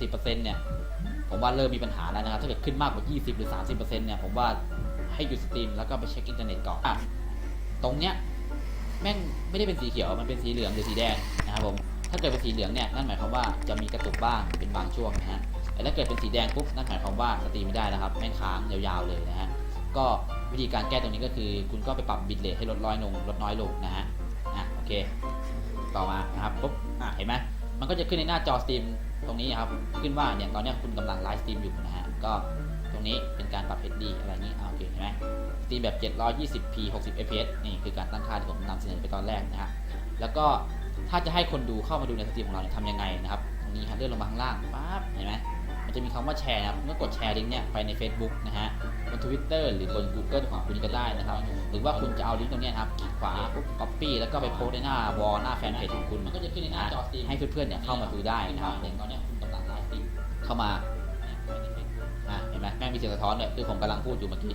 10%เนี่ยผมว่าเริ่มมีปัญหาแล้วนะครับถ้าเกิดขึ้นมากกว่า 20 หรือ 30%เนี่ยผมว่าให้หยุดสตรีมแล้วก็ไปเช็คอินเทอร์เน็ตก่อนอะตรงเนี้ยแม่งไม่ได้เป็นสีเขียวมันเป็นสีเหลืองหรือสีแดงนะครับผมถ้าเกิดเป็นสีเหลืองเนี่ยนั่นหมายความว่าจะมีกระตุกบ้างเป็นบางช่วงนะฮะแต่ถ้าเกิดเป็นสีแดงปุ๊บนั่นหมายความว่าสตรีมไม่ได้นะครับแม่งค้างยาวๆเลยนะฮะก็วิธีการแก้ตรงนี้ก็คือ คุณก็ไปปรับบิตเรทให้ลดน้อยลงลดน้อยลงนะฮะอะโอเค ต่อมานะครับปุ๊บอะเห็นไหมมันก็จะขึ้นในหน้าจอสตรีม ตรงนี้ครับขึ้นว่าเนี่ยตอนนี้คุณกำลังไลฟ์สตรีมอยู่นะฮะก็ตรงนี้เป็นการปรับ HD อะไรนี้โอเคเห็นไหมสตรีมแบบ 720p 60 fps นี่คือการตั้งค่าที่ผมนำเสนอไปตอนแรกนะฮะแล้วก็ถ้าจะให้คนดูเข้ามาดูในสตรีมของเราเนี่ยทำยังไงนะครับตรงนี้ครับเลื่อนลงมาข้างล่างปั๊บเห็นไหม มันจะมีคำว่าแชร์นะครับเมื่อกดแชร์ลิงก์เนี่ยไปใน Facebook นะฮะบน Twitter หรือบน Google ของคุณก็ได้นะครับ หรือว่าคุณจะเอาลิงก์ตรงเนี้ยนะครับคลิกขวาปุ๊บ copy แล้วก็ไปโพสต์ในหน้าวอลหน้าแฟนเพจของคุณมันก็จะขึ้นในหน้าจอสตรีมให้เพื่อนๆเนี่ยเข้ามาดูได้นะครับอย่างตอนเนี้ยคุณกำลังไลฟ์สตรีมเข้ามาอะเห็นไหมแม่งมีเสียงสะท้อนเลยคือผมกำลังพูดอยู่เมื่อกี้